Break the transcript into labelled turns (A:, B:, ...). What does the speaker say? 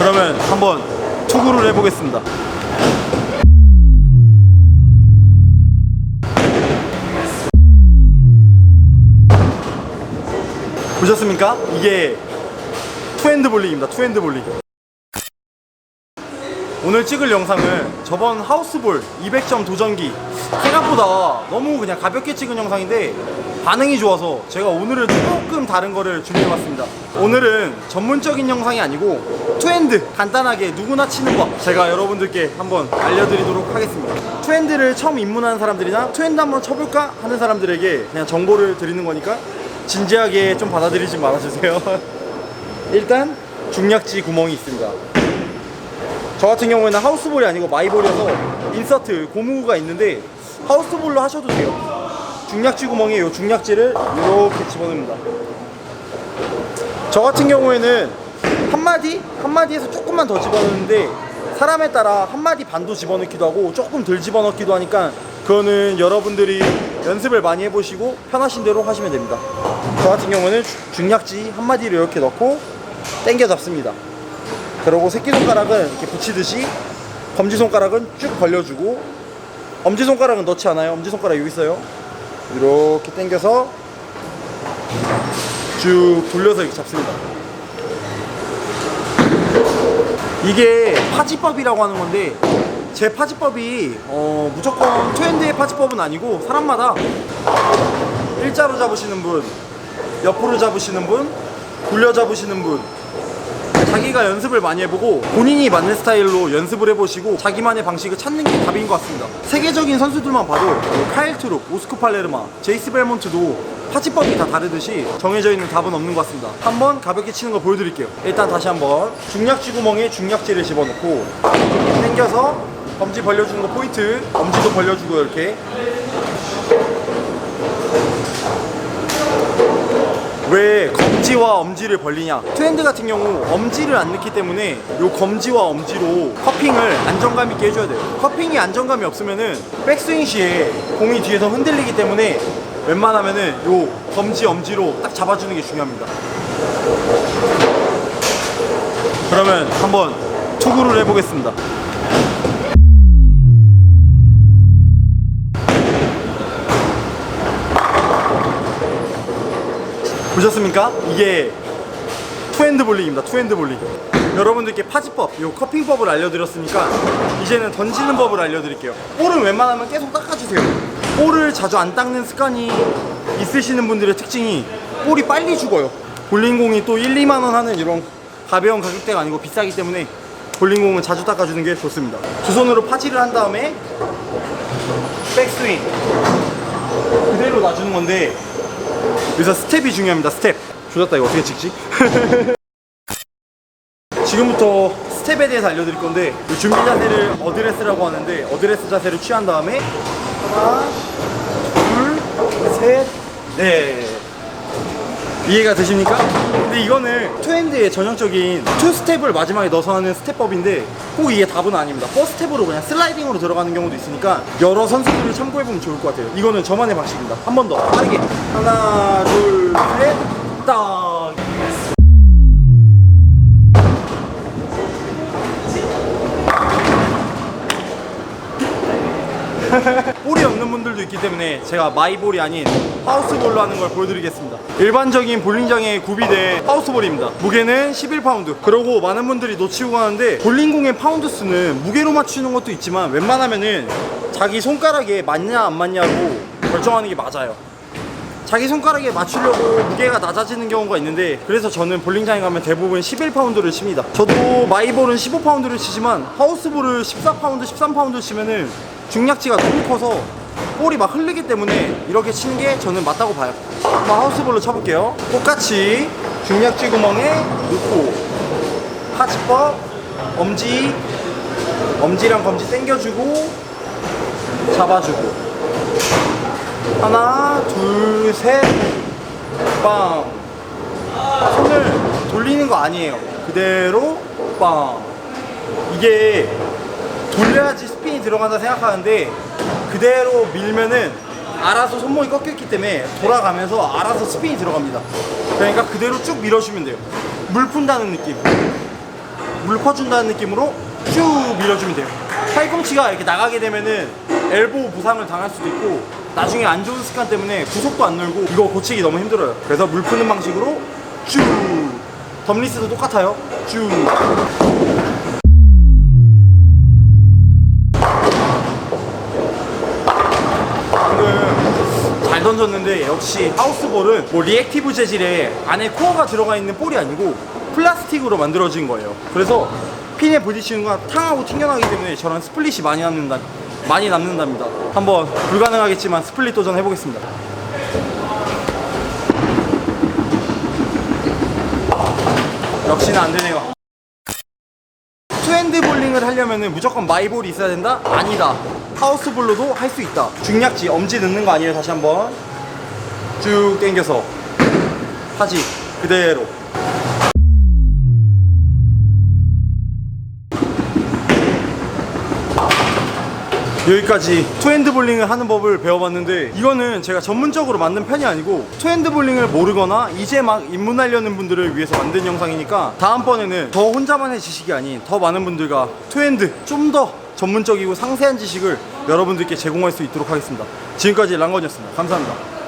A: 그러면 한번 투구를 해보겠습니다. 보셨습니까? 이게 투핸드 볼링입니다. 투핸드 볼링. 오늘 찍을 영상은 저번 하우스볼 200점 도전기 생각보다 너무 그냥 가볍게 찍은 영상인데 반응이 좋아서 제가 오늘은 조금 다른 거를 준비해봤습니다. 오늘은 전문적인 영상이 아니고 투핸드 간단하게 누구나 치는 법 제가 여러분들께 한번 알려드리도록 하겠습니다. 투핸드를 처음 입문하는 사람들이나 투핸드 한번 쳐볼까 하는 사람들에게 그냥 정보를 드리는 거니까 진지하게 좀 받아들이지 말아주세요. 일단 중약지 구멍이 있습니다. 저 같은 경우에는 하우스볼이 아니고 마이볼이어서 인서트 고무가 있는데 하우스볼로 하셔도 돼요 중약지 구멍에 이 중약지를 이렇게 집어넣습니다. 저 같은 경우에는 한 마디? 한 마디에서 조금만 더 집어넣는데 사람에 따라 한 마디 반도 집어넣기도 하고 조금 덜 집어넣기도 하니까 그거는 여러분들이 연습을 많이 해보시고 편하신 대로 하시면 됩니다. 저 같은 경우는 주- 중약지 한 마디를 이렇게 넣고 당겨 잡습니다. 그리고 새끼손가락은 이렇게 붙이듯이 검지손가락은 쭉 벌려주고 엄지손가락은 넣지 않아요? 엄지손가락 여기 있어요 이렇게 당겨서 쭉 돌려서 이렇게 잡습니다. 이게 파지법이라고 하는 건데 제 파지법이 어, 무조건 투핸드의 파지법은 아니고 사람마다 일자로 잡으시는 분 옆으로 잡으시는 분 돌려 잡으시는 분 자기가 연습을 많이 해보고 본인이 맞는 스타일로 연습을 해보시고 자기만의 방식을 찾는 게 답인 것 같습니다. 세계적인 선수들만 봐도 뭐 카일 트룩, 오스크 팔레르마, 제이스 벨몬트도 파치법이 다 다르듯이 정해져 있는 답은 없는 것 같습니다. 한번 가볍게 치는 거 보여드릴게요. 일단 다시 한번 중약지 구멍에 중약지를 집어넣고 당겨서 검지 벌려주는 거 포인트, 엄지도 벌려주고 이렇게 왜 검지와 엄지를 벌리냐? 트렌드 같은 경우 엄지를 안 넣기 때문에 요 검지와 엄지로 커핑을 안정감 있게 해줘야 돼요. 커핑이 안정감이 없으면은 백스윙 시에 공이 뒤에서 흔들리기 때문에 웬만하면은 요 검지 엄지로 딱 잡아주는 게 중요합니다. 그러면 한번 투구를 해보겠습니다 보셨습니까? 이게 투핸드 볼링입니다. 투핸드 볼링. 여러분들께 파지법, 요 커핑법을 알려드렸으니까 이제는 던지는 법을 알려드릴게요. 볼은 웬만하면 계속 닦아주세요. 볼을 자주 안 닦는 습관이 있으시는 분들의 특징이 볼이 빨리 죽어요. 볼링공이 또 1, 2만 원 하는 이런 가벼운 가격대가 아니고 비싸기 때문에 볼링공은 자주 닦아주는 게 좋습니다. 두 손으로 파지를 한 다음에 백스윙 그대로 놔주는 건데 여기서 스텝이 중요합니다. 스텝. 조졌다 이거 어떻게 찍지? 지금부터 스텝에 대해서 알려드릴 건데 이 준비 자세를 어드레스라고 하는데 어드레스 자세를 취한 다음에 하나, 둘, 셋, 넷. 이해가 되십니까? 근데 이거는 투핸드의 전형적인 투 스텝을 마지막에 넣어서 하는 스텝법인데 꼭 이게 답은 아닙니다. 퍼 스텝으로 그냥 슬라이딩으로 들어가는 경우도 있으니까 여러 선수들을 참고해보면 좋을 것 같아요. 이거는 저만의 방식입니다. 한 번 더 빠르게 하나, 둘, 셋, 딱. 볼이 없는 분들도 있기 때문에 제가 마이볼이 아닌 하우스볼로 하는 걸 보여드리겠습니다. 일반적인 볼링장에 구비된 하우스볼입니다. 무게는 11파운드. 그러고 많은 분들이 놓치고 가는데 볼링공의 파운드 수는 무게로 맞추는 것도 있지만 웬만하면은 자기 손가락에 맞냐 안 맞냐고 결정하는 게 맞아요. 자기 손가락에 맞추려고 무게가 낮아지는 경우가 있는데 그래서 저는 볼링장에 가면 대부분 11파운드를 칩니다 저도 마이볼은 15파운드를 치지만 하우스볼을 14파운드, 13파운드 치면은 중량치가 너무 커서 볼이 막 흐르기 때문에 이렇게 치는 게 저는 맞다고 봐요 한번 하우스볼로 쳐볼게요 똑같이 중량치 구멍에 넣고 하치법 엄지 엄지랑 검지 당겨주고 잡아주고 하나, 둘, 셋, 빵. 손을 돌리는 거 아니에요. 그대로 빵. 이게 돌려야지 들어간다 생각하는데 그대로 밀면은 알아서 손목이 꺾였기 때문에 돌아가면서 알아서 스핀이 들어갑니다. 그러니까 그대로 쭉 밀어주면 돼요. 물 푼다는 느낌. 물 퍼준다는 느낌으로 쭉 밀어주면 돼요. 팔꿈치가 이렇게 나가게 되면은 엘보 부상을 당할 수도 있고 나중에 안 좋은 습관 때문에 구속도 안 늘고 이거 고치기 너무 힘들어요. 그래서 물 푸는 방식으로 쭉 덤리스도 똑같아요. 쭉 잘 던졌는데 역시 하우스볼은 뭐 리액티브 재질에 안에 코어가 들어가 있는 볼이 아니고 플라스틱으로 만들어진 거예요. 그래서 핀에 부딪히는 건 탕하고 튕겨나기 때문에 저런 스플릿이 많이 남는다. 많이 남는답니다. 한번 불가능하겠지만 스플릿 도전 해보겠습니다. 역시나 안 되네요. 투핸드 볼링을 하려면 무조건 마이볼이 있어야 된다? 아니다. 하우스 볼로도 할 수 있다. 중약지, 엄지 넣는 거 아니에요. 다시 한번 쭉 당겨서 하지. 그대로. 여기까지 투핸드 볼링을 하는 법을 배워봤는데 이거는 제가 전문적으로 만든 편이 아니고 투핸드 볼링을 모르거나 이제 막 입문하려는 분들을 위해서 만든 영상이니까 다음번에는 저 혼자만의 지식이 아닌 더 많은 분들과 투핸드 좀 더 전문적이고 상세한 지식을 여러분들께 제공할 수 있도록 하겠습니다. 지금까지 랑건이었습니다. 감사합니다.